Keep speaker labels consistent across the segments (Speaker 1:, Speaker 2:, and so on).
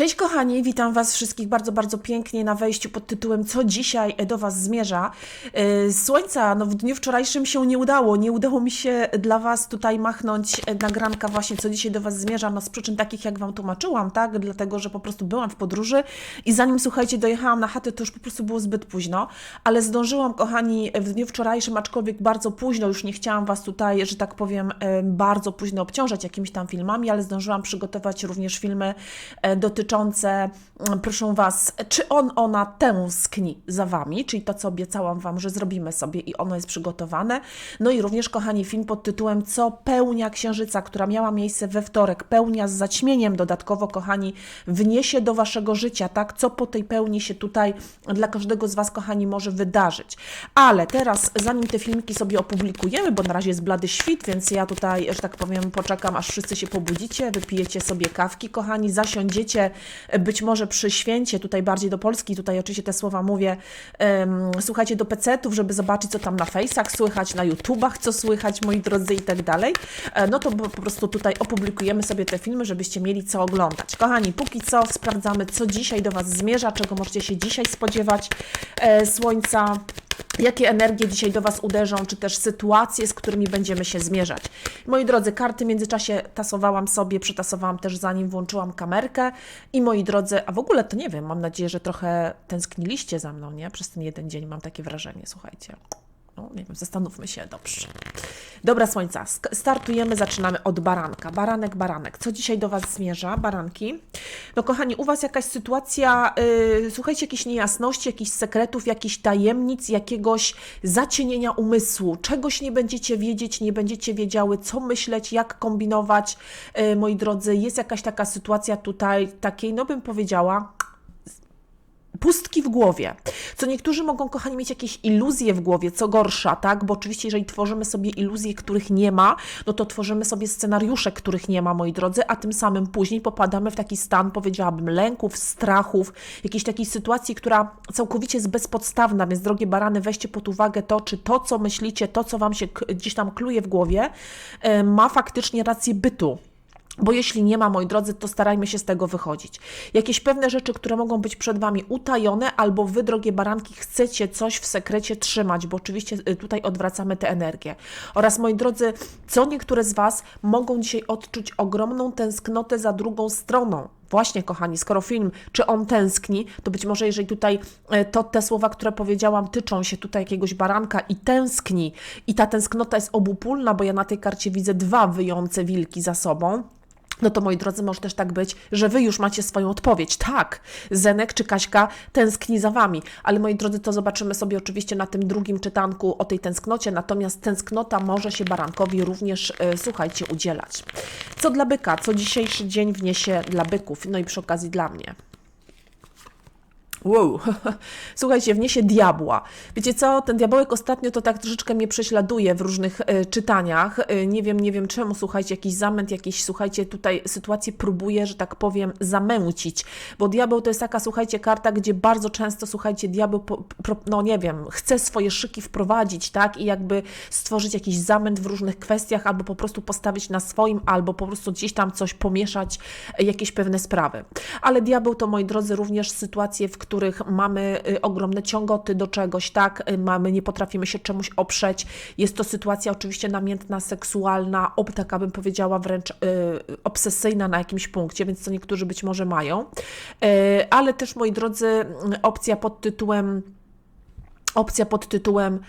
Speaker 1: Cześć kochani, witam Was wszystkich bardzo, bardzo pięknie na wejściu pod tytułem Co dzisiaj do Was zmierza. Yy, Słońca no, w dniu wczorajszym się nie udało. Nie udało mi się dla Was tutaj machnąć e, nagranka właśnie Co dzisiaj do Was zmierza, no z przyczyn takich jak Wam tłumaczyłam, tak? Dlatego, że po prostu byłam w podróży i zanim, słuchajcie, dojechałam na chatę, to już po prostu było zbyt późno, ale zdążyłam, kochani, w dniu wczorajszym, aczkolwiek bardzo późno, już nie chciałam Was tutaj, że tak powiem, bardzo późno obciążać jakimiś tam filmami, ale zdążyłam przygotować również filmy e, dotyczące, mm, proszę Was, czy on, ona tęskni za Wami, czyli to, co obiecałam Wam, że zrobimy sobie i ono jest przygotowane. No i również, kochani, film pod tytułem Co pełnia księżyca, która miała miejsce we wtorek, pełnia z zaćmieniem dodatkowo, kochani, wniesie do Waszego życia, tak? Co po tej pełni się tutaj dla każdego z Was, kochani, może wydarzyć. Ale teraz, zanim te filmiki sobie opublikujemy, bo na razie jest blady świt, więc ja tutaj, że tak powiem, poczekam, aż wszyscy się pobudzicie, wypijecie sobie kawki, kochani, zasiądziecie być może przy święcie, tutaj bardziej do Polski, tutaj oczywiście te słowa mówię, em, słuchajcie do PC-ów, żeby zobaczyć, co tam na Face'ach słychać, na YouTubach, co słychać, moi drodzy, i tak dalej, E, no to po prostu tutaj opublikujemy sobie te filmy, żebyście mieli co oglądać. Kochani, póki co sprawdzamy, co dzisiaj do Was zmierza, czego możecie się dzisiaj spodziewać e, słońca. Jakie energie dzisiaj do Was uderzą, czy też sytuacje, z którymi będziemy się zmierzać. Moi drodzy, karty w międzyczasie tasowałam sobie, przetasowałam też zanim włączyłam kamerkę. I moi drodzy, a w ogóle to nie wiem, mam nadzieję, że trochę tęskniliście za mną, nie? Przez ten jeden dzień mam takie wrażenie, słuchajcie. No, nie wiem, zastanówmy się, dobrze. Dobra, słońca, startujemy, zaczynamy od baranka. Baranek, baranek. Co dzisiaj do Was zmierza, baranki? No, kochani, u Was jakaś sytuacja, yy, słuchajcie, jakieś niejasności, jakichś sekretów, jakichś tajemnic, jakiegoś zacienienia umysłu. Czegoś nie będziecie wiedzieć, nie będziecie wiedziały, co myśleć, jak kombinować. Yy, moi drodzy, jest jakaś taka sytuacja tutaj, takiej, no bym powiedziała, pustki w głowie. Co niektórzy mogą, kochani, mieć jakieś iluzje w głowie, co gorsza, tak? Bo oczywiście, jeżeli tworzymy sobie iluzje, których nie ma, no to tworzymy sobie scenariusze, których nie ma, moi drodzy, a tym samym później popadamy w taki stan, powiedziałabym, lęków, strachów, jakiejś takiej sytuacji, która całkowicie jest bezpodstawna, więc drogie barany, weźcie pod uwagę to, czy to, co myślicie, to, co Wam się gdzieś tam kluje w głowie, e, ma faktycznie rację bytu. Bo jeśli nie ma, moi drodzy, to starajmy się z tego wychodzić. Jakieś pewne rzeczy, które mogą być przed Wami utajone, albo Wy, drogie baranki, chcecie coś w sekrecie trzymać, bo oczywiście y, tutaj odwracamy tę energię. Oraz, moi drodzy, co niektóre z Was mogą dzisiaj odczuć ogromną tęsknotę za drugą stroną. Właśnie, kochani, skoro film, czy on tęskni, to być może jeżeli tutaj e, to te słowa, które powiedziałam, tyczą się tutaj jakiegoś baranka i tęskni, i ta tęsknota jest obopólna, bo ja na tej karcie widzę dwa wyjące wilki za sobą, no to moi drodzy, może też tak być, że wy już macie swoją odpowiedź. Tak, Zenek czy Kaśka tęskni za wami, ale moi drodzy, to zobaczymy sobie oczywiście na tym drugim czytanku o tej tęsknocie, natomiast tęsknota może się barankowi również, e, słuchajcie, udzielać. Co dla byka, co dzisiejszy dzień wniesie dla byków, no i przy okazji dla mnie. Wow, słuchajcie, wniesie diabła. Wiecie co, ten diabełek ostatnio to tak troszeczkę mnie prześladuje w różnych e, czytaniach. E, nie wiem, nie wiem czemu, słuchajcie, jakiś zamęt, jakieś, słuchajcie, tutaj sytuację próbuje, że tak powiem, zamęcić. Bo diabeł to jest taka, słuchajcie, karta, gdzie bardzo często, słuchajcie, diabeł, po, pro, no nie wiem, chce swoje szyki wprowadzić, tak? I jakby stworzyć jakiś zamęt w różnych kwestiach, albo po prostu postawić na swoim, albo po prostu gdzieś tam coś pomieszać, e, jakieś pewne sprawy. Ale diabeł to, moi drodzy, również sytuacje, w których mamy y, ogromne ciągoty do czegoś, tak? Y, Mamy, nie potrafimy się czemuś oprzeć. Jest to sytuacja oczywiście namiętna, seksualna, ob, taka bym powiedziała wręcz y, obsesyjna na jakimś punkcie, więc to niektórzy być może mają. Y, ale też, moi drodzy, opcja pod tytułem opcja pod tytułem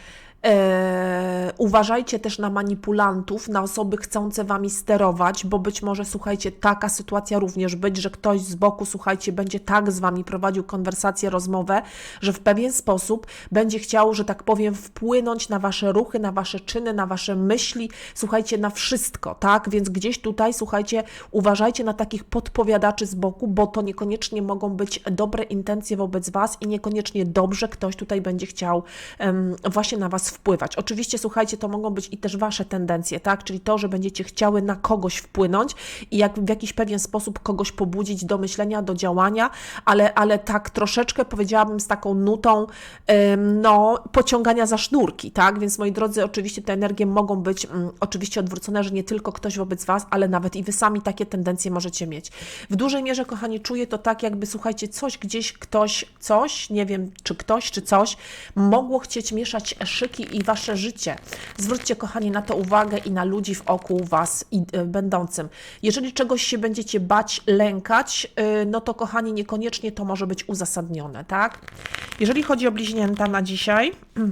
Speaker 1: e, uważajcie też na manipulantów, na osoby chcące wami sterować, bo być może, słuchajcie, taka sytuacja również być, że ktoś z boku, słuchajcie, będzie tak z wami prowadził konwersację, rozmowę, że w pewien sposób będzie chciał, że tak powiem, wpłynąć na wasze ruchy, na wasze czyny, na wasze myśli, słuchajcie, na wszystko, tak? Więc gdzieś tutaj, słuchajcie, uważajcie na takich podpowiadaczy z boku, bo to niekoniecznie mogą być dobre intencje wobec was i niekoniecznie dobrze ktoś tutaj będzie chciał właśnie na was wpływać. Oczywiście, słuchajcie, to mogą być i też wasze tendencje, tak? Czyli to, że będziecie chciały na kogoś wpłynąć i jak w jakiś pewien sposób kogoś pobudzić do myślenia, do działania, ale, ale tak troszeczkę powiedziałabym z taką nutą, no, pociągania za sznurki, tak? Więc moi drodzy, oczywiście te energie mogą być mm, oczywiście odwrócone, że nie tylko ktoś wobec was, ale nawet i wy sami takie tendencje możecie mieć. W dużej mierze, kochani, czuję to tak, jakby słuchajcie, coś gdzieś, ktoś, coś, nie wiem, czy ktoś, czy coś, mogło chcieć mieszać szyki i wasze życie. Zwróćcie, kochani, na to uwagę i na ludzi wokół was i, y, będącym. Jeżeli czegoś się będziecie bać, lękać, y, no to, kochani, niekoniecznie to może być uzasadnione, tak? Jeżeli chodzi o bliźnięta na dzisiaj.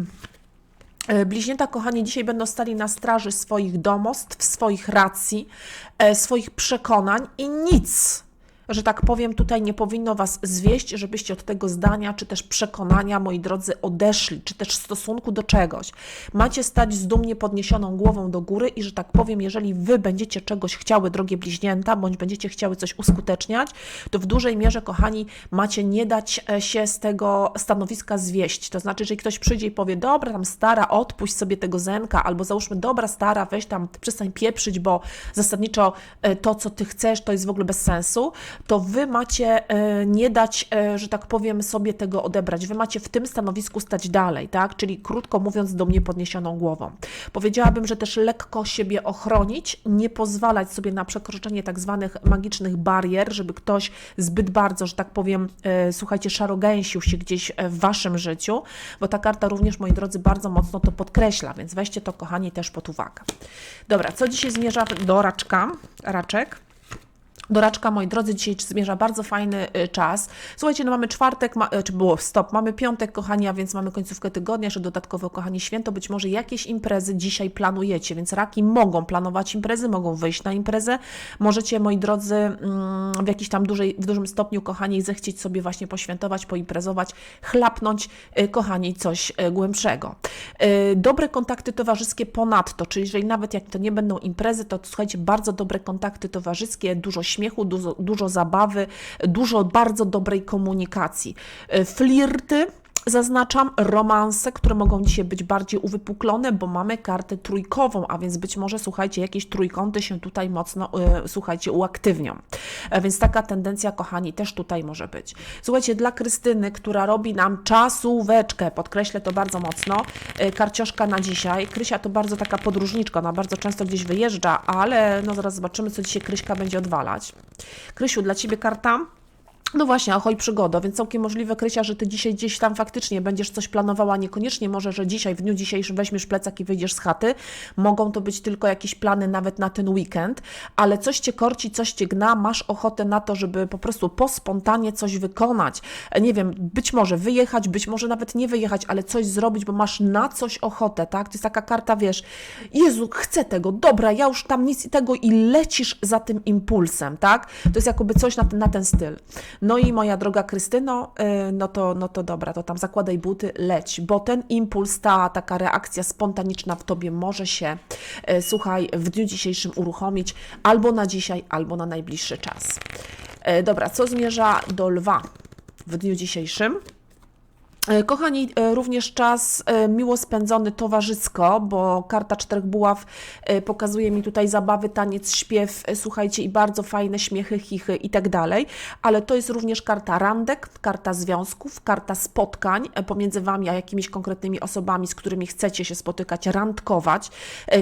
Speaker 1: E, Bliźnięta, kochani, dzisiaj będą stali na straży swoich domostw, swoich racji, swoich przekonań i nic, że tak powiem, tutaj nie powinno Was zwieść, żebyście od tego zdania, czy też przekonania, moi drodzy, odeszli, czy też stosunku do czegoś. Macie stać z dumnie podniesioną głową do góry i, że tak powiem, jeżeli Wy będziecie czegoś chciały, drogie bliźnięta, bądź będziecie chciały coś uskuteczniać, to w dużej mierze, kochani, macie nie dać e, się z tego stanowiska zwieść. To znaczy, jeżeli ktoś przyjdzie i powie, dobra, tam stara, odpuść sobie tego zenka, albo załóżmy, dobra, stara, weź tam, przestań pieprzyć, bo zasadniczo e, to, co Ty chcesz, to jest w ogóle bez sensu, to Wy macie e, nie dać, e, że tak powiem, sobie tego odebrać. Wy macie w tym stanowisku stać dalej, tak? Czyli krótko mówiąc, do mnie podniesioną głową. Powiedziałabym, że też lekko siebie ochronić, nie pozwalać sobie na przekroczenie tak zwanych magicznych barier, żeby ktoś zbyt bardzo, że tak powiem, e, słuchajcie, szarogęsił się gdzieś w Waszym życiu, bo ta karta również, moi drodzy, bardzo mocno to podkreśla, więc weźcie to, kochani, też pod uwagę. Dobra, co dzisiaj zmierza do raczka, raczek? Do raczka, moi drodzy, dzisiaj zmierza bardzo fajny y, czas. Słuchajcie, no mamy czwartek, ma, y, czy było stop, mamy piątek, kochani, a więc mamy końcówkę tygodnia, jeszcze dodatkowo, kochani, święto. Być może jakieś imprezy dzisiaj planujecie, więc raki mogą planować imprezy, mogą wyjść na imprezę. Możecie, moi drodzy, mm, w jakiś tam dużej, w dużym stopniu, kochani, zechcieć sobie właśnie poświętować, poimprezować, chlapnąć, y, kochani, coś głębszego. Dobre kontakty towarzyskie ponadto, czyli jeżeli nawet jak to nie będą imprezy, to słuchajcie, bardzo dobre kontakty towarzyskie, dużo dużo, dużo zabawy, dużo bardzo dobrej komunikacji. Y, Flirty. Zaznaczam romanse, które mogą dzisiaj być bardziej uwypuklone, bo mamy kartę trójkową, a więc być może, słuchajcie, jakieś trójkąty się tutaj mocno, y, słuchajcie, uaktywnią. E, Więc taka tendencja, kochani, też tutaj może być. Słuchajcie, dla Krystyny, która robi nam czasóweczkę, podkreślę to bardzo mocno, y, karcioszka na dzisiaj. Krysia to bardzo taka podróżniczka, ona bardzo często gdzieś wyjeżdża, ale no zaraz zobaczymy, co dzisiaj Kryśka będzie odwalać. Krysiu, dla Ciebie karta? No właśnie, ahoj przygoda, więc całkiem możliwe, Krysia, że Ty dzisiaj gdzieś tam faktycznie będziesz coś planowała, niekoniecznie może, że dzisiaj, w dniu dzisiejszym weźmiesz plecak i wyjdziesz z chaty, mogą to być tylko jakieś plany nawet na ten weekend, ale coś Cię korci, coś Cię gna, masz ochotę na to, żeby po prostu po spontanie coś wykonać, E, nie wiem, być może wyjechać, być może nawet nie wyjechać, ale coś zrobić, bo masz na coś ochotę, tak? To jest taka karta, wiesz, Jezu, chcę tego, dobra, ja już tam nic i tego i lecisz za tym impulsem, tak? To jest jakoby coś na ten, na ten styl. No i moja droga Krystyno, y, no to, no to dobra, to tam zakładaj buty, leć, bo ten impuls, ta taka reakcja spontaniczna w tobie może się, y, słuchaj, w dniu dzisiejszym uruchomić albo na dzisiaj, albo na najbliższy czas. Y, Dobra, co zmierza do lwa w dniu dzisiejszym? E, Kochani, e, również czas e, miło spędzony towarzysko, bo karta czterech buław pokazuje mi tutaj zabawy, taniec, śpiew, słuchajcie, i bardzo fajne śmiechy, chichy i tak dalej, ale to jest również karta randek, karta związków, karta spotkań pomiędzy Wami a jakimiś konkretnymi osobami, z którymi chcecie się spotykać, randkować,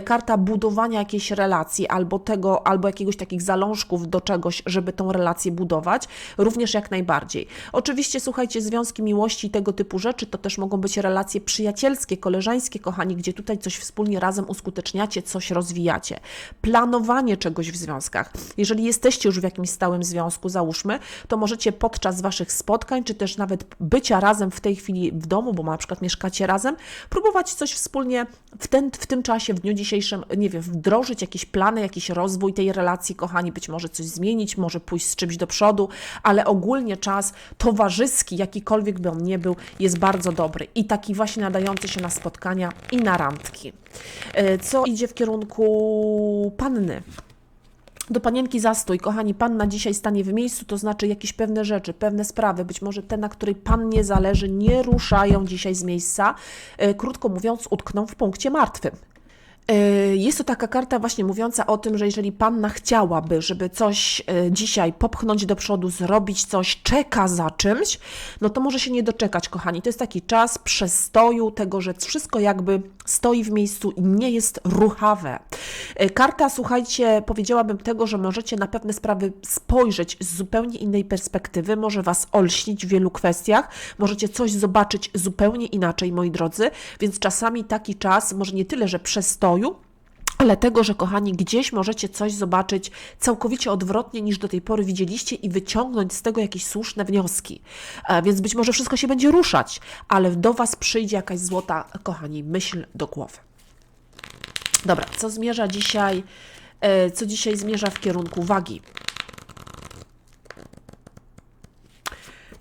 Speaker 1: karta budowania jakiejś relacji albo tego, albo jakiegoś takich zalążków do czegoś, żeby tą relację budować, również jak najbardziej. Oczywiście, słuchajcie, związki miłości tego typu rzeczy to też mogą być relacje przyjacielskie, koleżeńskie, kochani, gdzie tutaj coś wspólnie razem uskuteczniacie, coś rozwijacie. Planowanie czegoś w związkach. Jeżeli jesteście już w jakimś stałym związku, załóżmy, to możecie podczas Waszych spotkań, czy też nawet bycia razem w tej chwili w domu, bo na przykład mieszkacie razem, próbować coś wspólnie w, ten, w tym czasie, w dniu dzisiejszym, nie wiem, wdrożyć jakieś plany, jakiś rozwój tej relacji, kochani, być może coś zmienić, może pójść z czymś do przodu, ale ogólnie czas towarzyski, jakikolwiek by on nie był, jest bardzo dobry i taki właśnie nadający się na spotkania i na randki. E, Co idzie w kierunku panny? Do panienki zastój, kochani, panna dzisiaj stanie w miejscu, to znaczy jakieś pewne rzeczy, pewne sprawy, być może te, na której pannie zależy, nie ruszają dzisiaj z miejsca. E, Krótko mówiąc, utkną w punkcie martwym. E, Jest to taka karta właśnie mówiąca o tym, że jeżeli panna chciałaby, żeby coś e, dzisiaj popchnąć do przodu, zrobić coś, czeka za czymś, no to może się nie doczekać, kochani. To jest taki czas przestoju, tego, że wszystko jakby stoi w miejscu i nie jest ruchawe. E, Karta, słuchajcie, powiedziałabym tego, że możecie na pewne sprawy spojrzeć z zupełnie innej perspektywy, może Was olśnić w wielu kwestiach, możecie coś zobaczyć zupełnie inaczej, moi drodzy, więc czasami taki czas, może nie tyle, że przestoju, ale tego, że kochani, gdzieś możecie coś zobaczyć całkowicie odwrotnie niż do tej pory widzieliście i wyciągnąć z tego jakieś słuszne wnioski. E, Więc być może wszystko się będzie ruszać, ale do Was przyjdzie jakaś złota, kochani, myśl do głowy. Dobra, co zmierza dzisiaj, e, co dzisiaj zmierza w kierunku wagi?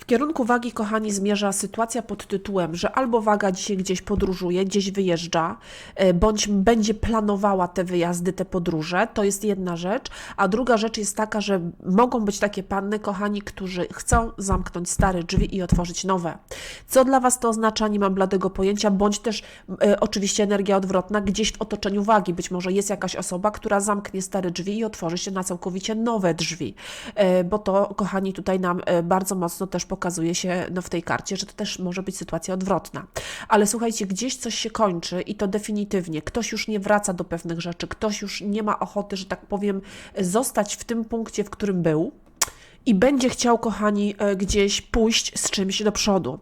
Speaker 1: W kierunku wagi, kochani, zmierza sytuacja pod tytułem, że albo waga dzisiaj gdzieś podróżuje, gdzieś wyjeżdża, e, bądź będzie planowała te wyjazdy, te podróże. To jest jedna rzecz. A druga rzecz jest taka, że mogą być takie panny, kochani, którzy chcą zamknąć stare drzwi i otworzyć nowe. Co dla Was to oznacza? Nie mam bladego pojęcia, bądź też e, oczywiście energia odwrotna gdzieś w otoczeniu wagi. Być może jest jakaś osoba, która zamknie stare drzwi i otworzy się na całkowicie nowe drzwi. E, bo to, kochani, tutaj nam e, bardzo mocno też pokazuje się no, w tej karcie, że to też może być sytuacja odwrotna. Ale słuchajcie, gdzieś coś się kończy i to definitywnie. Ktoś już nie wraca do pewnych rzeczy, ktoś już nie ma ochoty, że tak powiem, zostać w tym punkcie, w którym był i będzie chciał, kochani, e, gdzieś pójść z czymś do przodu.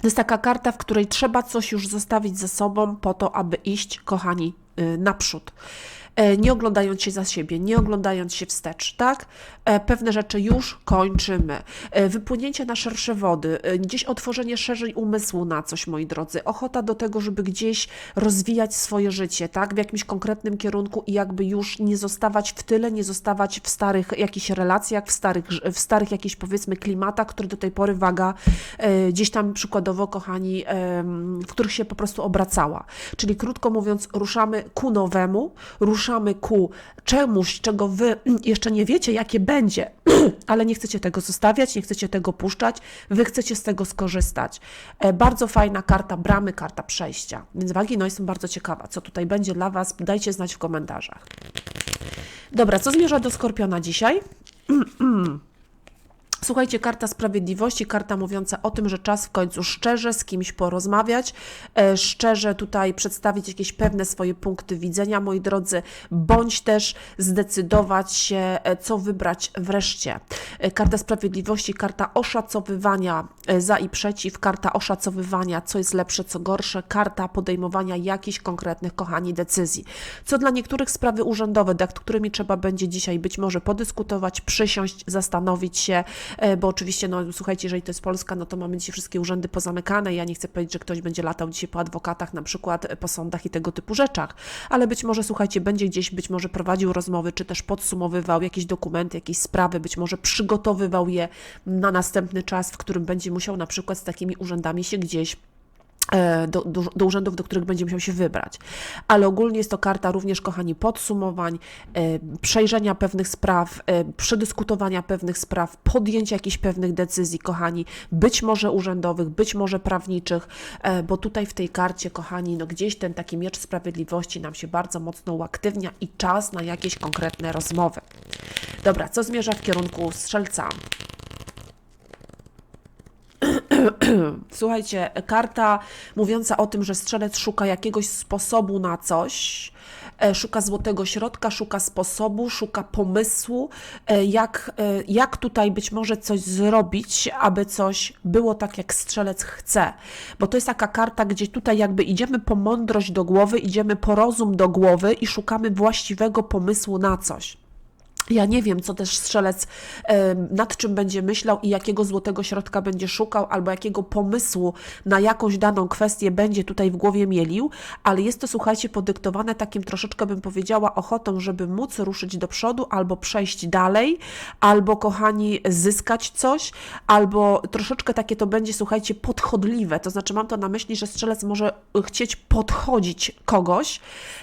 Speaker 1: To jest taka karta, w której trzeba coś już zostawić za sobą po to, aby iść, kochani, y, naprzód. E, Nie oglądając się za siebie, nie oglądając się wstecz, tak? E, Pewne rzeczy już kończymy. E, Wypłynięcie na szersze wody, gdzieś otworzenie szerzej umysłu na coś, moi drodzy. Ochota do tego, żeby gdzieś rozwijać swoje życie, tak? W jakimś konkretnym kierunku i jakby już nie zostawać w tyle, nie zostawać w starych jakichś relacjach, w starych, w starych jakichś powiedzmy klimatach, które do tej pory waga gdzieś tam przykładowo, kochani, w których się po prostu obracała. Czyli krótko mówiąc, ruszamy ku nowemu, ruszamy ku czemuś, czego wy jeszcze nie wiecie, jakie będzie, ale nie chcecie tego zostawiać, nie chcecie tego puszczać, wy chcecie z tego skorzystać. E, Bardzo fajna karta bramy, karta przejścia. Więc wagi, no jestem bardzo ciekawa, co tutaj będzie dla Was. Dajcie znać w komentarzach. Dobra, co zmierza do Skorpiona dzisiaj? Słuchajcie, karta sprawiedliwości, karta mówiąca o tym, że czas w końcu szczerze z kimś porozmawiać, e, szczerze tutaj przedstawić jakieś pewne swoje punkty widzenia, moi drodzy, bądź też zdecydować się, e, co wybrać wreszcie. E, Karta sprawiedliwości, karta oszacowywania za i przeciw, karta oszacowywania, co jest lepsze, co gorsze, karta podejmowania jakichś konkretnych, kochani, decyzji. Co dla niektórych sprawy urzędowe, nad którymi trzeba będzie dzisiaj być może podyskutować, przysiąść, zastanowić się, bo oczywiście, no słuchajcie, jeżeli to jest Polska, no to mamy dzisiaj wszystkie urzędy pozamykane. Ja nie chcę powiedzieć, że ktoś będzie latał dzisiaj po adwokatach, na przykład e, po sądach i tego typu rzeczach, ale być może, słuchajcie, będzie gdzieś, być może prowadził rozmowy, czy też podsumowywał jakieś dokumenty, jakieś sprawy, być może przygotowywał je na następny czas, w którym będzie musiał na przykład z takimi urzędami się gdzieś e, do, do, do urzędów, do których będzie musiał się wybrać. Ale ogólnie jest to karta również, kochani, podsumowań, e, przejrzenia pewnych spraw, e, przedyskutowania pewnych spraw, podjęcia jakichś pewnych decyzji, kochani, być może urzędowych, być może prawniczych, e, bo tutaj w tej karcie, kochani, no gdzieś ten taki miecz sprawiedliwości nam się bardzo mocno uaktywnia i czas na jakieś konkretne rozmowy. Dobra, co zmierza w kierunku strzelca? Słuchajcie, karta mówiąca o tym, że strzelec szuka jakiegoś sposobu na coś, e, szuka złotego środka, szuka sposobu, szuka pomysłu, e, jak, e, jak tutaj być może coś zrobić, aby coś było tak, jak strzelec chce. Bo to jest taka karta, gdzie tutaj jakby idziemy po mądrość do głowy, idziemy po rozum do głowy i szukamy właściwego pomysłu na coś. Ja nie wiem, co też strzelec nad czym będzie myślał i jakiego złotego środka będzie szukał, albo jakiego pomysłu na jakąś daną kwestię będzie tutaj w głowie mielił, ale jest to, słuchajcie, podyktowane takim troszeczkę, bym powiedziała, ochotą, żeby móc ruszyć do przodu, albo przejść dalej, albo, kochani, zyskać coś, albo troszeczkę takie to będzie, słuchajcie, podchodliwe. To znaczy, mam to na myśli, że strzelec może chcieć podchodzić kogoś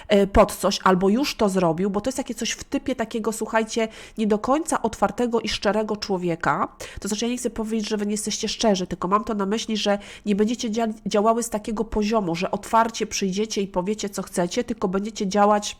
Speaker 1: e, pod coś, albo już to zrobił, bo to jest takie coś w typie takiego, słuchajcie, macie nie do końca otwartego i szczerego człowieka, to znaczy ja nie chcę powiedzieć, że wy nie jesteście szczerzy, tylko mam to na myśli, że nie będziecie dzia działały z takiego poziomu, że otwarcie przyjdziecie i powiecie, co chcecie, tylko będziecie działać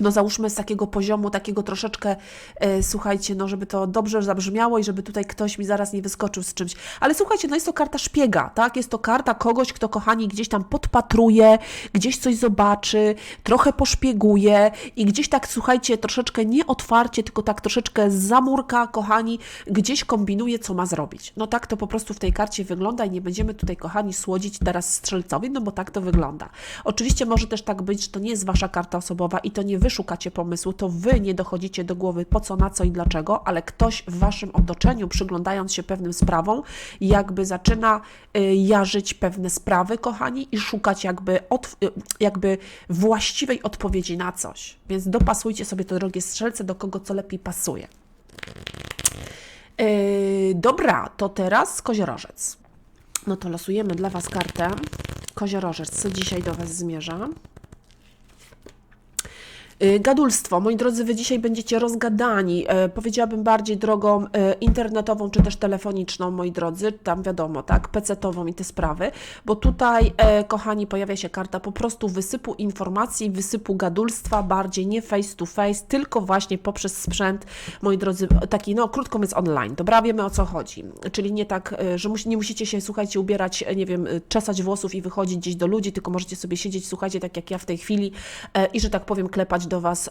Speaker 1: no załóżmy z takiego poziomu, takiego troszeczkę, e, słuchajcie, no żeby to dobrze zabrzmiało i żeby tutaj ktoś mi zaraz nie wyskoczył z czymś. Ale słuchajcie, no jest to karta szpiega, tak? Jest to karta kogoś, kto, kochani, gdzieś tam podpatruje, gdzieś coś zobaczy, trochę poszpieguje i gdzieś tak, słuchajcie, troszeczkę nie otwarcie, tylko tak troszeczkę z zamurka, kochani, gdzieś kombinuje, co ma zrobić. No tak to po prostu w tej karcie wygląda i nie będziemy tutaj, kochani, słodzić teraz strzelcowi, no bo tak to wygląda. Oczywiście może też tak być, że to nie jest wasza karta osobowa i to nie wy szukacie pomysłu, to wy nie dochodzicie do głowy po co, na co i dlaczego, ale ktoś w waszym otoczeniu, przyglądając się pewnym sprawom, jakby zaczyna y, jarzyć pewne sprawy, kochani, i szukać jakby, od, y, jakby właściwej odpowiedzi na coś. Więc dopasujcie sobie to, drogie strzelce, do kogo co lepiej pasuje. Yy, dobra, to teraz koziorożec. No to losujemy dla Was kartę. Koziorożec, co dzisiaj do Was zmierza? Y, Gadulstwo. Moi drodzy, Wy dzisiaj będziecie rozgadani, e, powiedziałabym bardziej drogą e, internetową czy też telefoniczną, moi drodzy, tam wiadomo, tak, pecetową i te sprawy, bo tutaj, kochani, pojawia się karta po prostu wysypu informacji, wysypu gadulstwa, bardziej nie face to face, tylko właśnie poprzez sprzęt, moi drodzy, taki, no, krótko mówiąc, online. Dobra, wiemy o co chodzi. Czyli nie tak, że nie musicie się, słuchajcie, ubierać, nie wiem, czesać włosów i wychodzić gdzieś do ludzi, tylko możecie sobie siedzieć, słuchajcie, tak jak ja w tej chwili i, że tak powiem, klepać do Was e,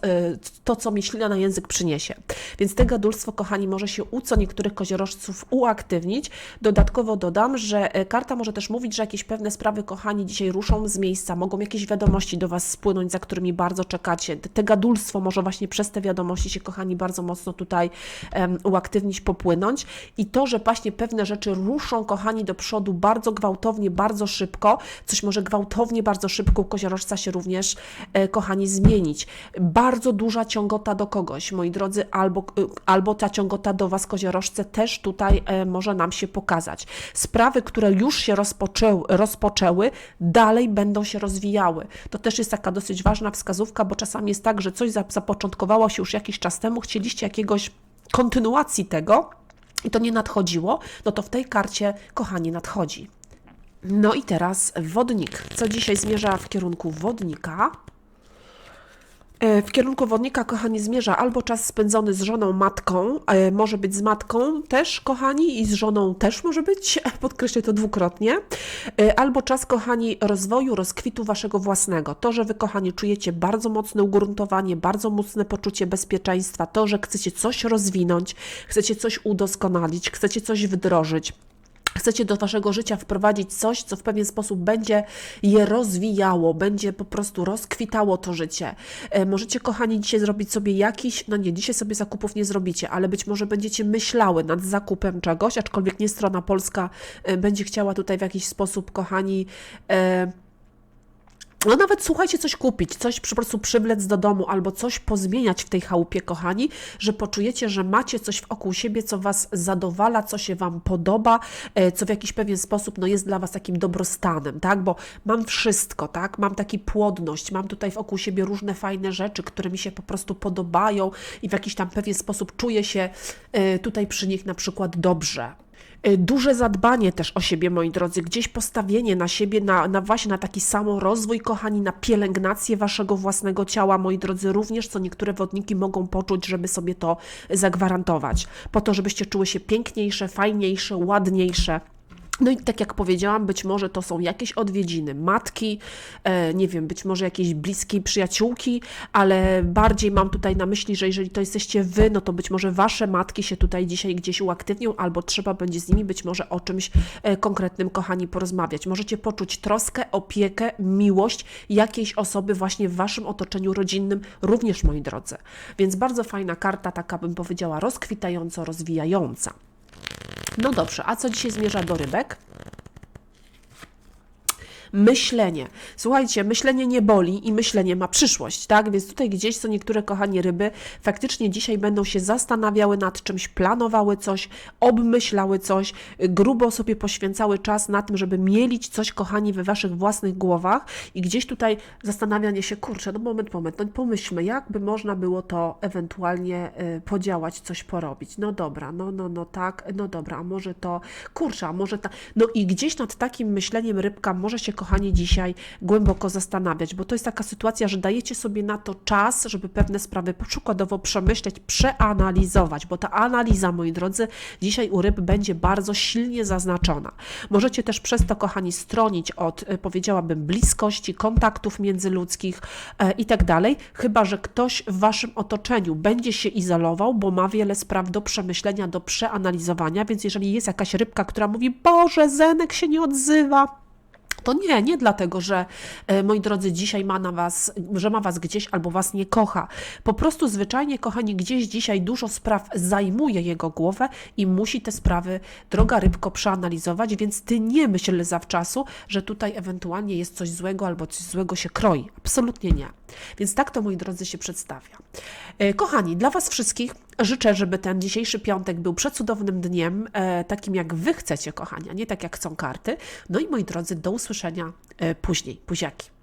Speaker 1: to, co myślina na język przyniesie. Więc te gadulstwo, kochani, może się u co niektórych koziorożców uaktywnić. Dodatkowo dodam, że e, karta może też mówić, że jakieś pewne sprawy, kochani, dzisiaj ruszą z miejsca, mogą jakieś wiadomości do Was spłynąć, za którymi bardzo czekacie. Te gadulstwo może właśnie przez te wiadomości się, kochani, bardzo mocno tutaj em, uaktywnić, popłynąć. I to, że właśnie pewne rzeczy ruszą, kochani, do przodu bardzo gwałtownie, bardzo szybko, coś może gwałtownie, bardzo szybko u koziorożca się również, e, kochani, zmienić. Bardzo duża ciągota do kogoś, moi drodzy, albo, y, albo ta ciągota do Was, koziorożce, też tutaj e, może nam się pokazać. Sprawy, które już się rozpoczęły, dalej będą się rozwijały. To też jest taka dosyć ważna wskazówka, bo czasami jest tak, że coś zap- zapoczątkowało się już jakiś czas temu, chcieliście jakiegoś kontynuacji tego, i to nie nadchodziło, no to w tej karcie, kochani, nadchodzi. No i teraz wodnik. Co dzisiaj zmierza w kierunku wodnika? E, W kierunku wodnika, kochani, zmierza albo czas spędzony z żoną, matką, e, może być z matką też, kochani, i z żoną też może być, podkreślę to dwukrotnie, e, albo czas, kochani, rozwoju, rozkwitu waszego własnego. To, że wy, kochani, czujecie bardzo mocne ugruntowanie, bardzo mocne poczucie bezpieczeństwa, to, że chcecie coś rozwinąć, chcecie coś udoskonalić, chcecie coś wdrożyć. Chcecie do waszego życia wprowadzić coś, co w pewien sposób będzie je rozwijało, będzie po prostu rozkwitało to życie. E, Możecie, kochani, dzisiaj zrobić sobie jakiś, no nie, dzisiaj sobie zakupów nie zrobicie, ale być może będziecie myślały nad zakupem czegoś, aczkolwiek nie strona polska e, będzie chciała tutaj w jakiś sposób, kochani, e, no nawet słuchajcie, coś kupić, coś po prostu przywlec do domu albo coś pozmieniać w tej chałupie, kochani, że poczujecie, że macie coś wokół siebie, co Was zadowala, co się Wam podoba, e, co w jakiś pewien sposób no, jest dla Was takim dobrostanem, tak? Bo mam wszystko, tak? Mam taki płodność, mam tutaj wokół siebie różne fajne rzeczy, które mi się po prostu podobają i w jakiś tam pewien sposób czuję się e, tutaj przy nich na przykład dobrze. Y, Duże zadbanie też o siebie, moi drodzy, gdzieś postawienie na siebie, na, na właśnie na taki samorozwój, kochani, na pielęgnację waszego własnego ciała, moi drodzy, również co niektóre wodniki mogą poczuć, żeby sobie to zagwarantować, po to, żebyście czuły się piękniejsze, fajniejsze, ładniejsze. No i tak jak powiedziałam, być może to są jakieś odwiedziny matki, e, nie wiem, być może jakiejś bliskiej przyjaciółki, ale bardziej mam tutaj na myśli, że jeżeli to jesteście wy, no to być może wasze matki się tutaj dzisiaj gdzieś uaktywnią, albo trzeba będzie z nimi być może o czymś e, konkretnym, kochani, porozmawiać. Możecie poczuć troskę, opiekę, miłość jakiejś osoby właśnie w waszym otoczeniu rodzinnym, również moi drodzy. Więc bardzo fajna karta, taka bym powiedziała, rozkwitająco, rozwijająca. No dobrze, a co dzisiaj zmierza do rybek? Myślenie. Słuchajcie, myślenie nie boli i myślenie ma przyszłość, tak? Więc tutaj gdzieś co niektóre, kochani ryby, faktycznie dzisiaj będą się zastanawiały nad czymś, planowały coś, obmyślały coś, grubo sobie poświęcały czas na tym, żeby mielić coś, kochani, we waszych własnych głowach i gdzieś tutaj zastanawianie się, kurczę, no moment, moment, no pomyślmy, jakby można było to ewentualnie y, podziałać, coś porobić. No dobra, no, no, no tak, no dobra, a może to, kurczę, a może ta, no i gdzieś nad takim myśleniem rybka może się, kochani, dzisiaj głęboko zastanawiać, bo to jest taka sytuacja, że dajecie sobie na to czas, żeby pewne sprawy przykładowo przemyśleć, przeanalizować, bo ta analiza, moi drodzy, dzisiaj u ryb będzie bardzo silnie zaznaczona. Możecie też przez to, kochani, stronić od, e, powiedziałabym, bliskości, kontaktów międzyludzkich e, i tak dalej, chyba że ktoś w waszym otoczeniu będzie się izolował, bo ma wiele spraw do przemyślenia, do przeanalizowania, więc jeżeli jest jakaś rybka, która mówi, Boże, Zenek się nie odzywa, to nie, nie dlatego, że e, moi drodzy, dzisiaj ma na was, że ma was gdzieś albo was nie kocha. Po prostu zwyczajnie, kochani, gdzieś dzisiaj dużo spraw zajmuje jego głowę i musi te sprawy, droga rybko, przeanalizować, więc ty nie myśl zawczasu, że tutaj ewentualnie jest coś złego albo coś złego się kroi. Absolutnie nie. Więc tak to, moi drodzy, się przedstawia. E, Kochani, dla was wszystkich życzę, żeby ten dzisiejszy piątek był przecudownym dniem, e, takim jak wy chcecie, kochani, a nie tak jak chcą karty. No i moi drodzy, do usłyszenia e, później. Buziaki.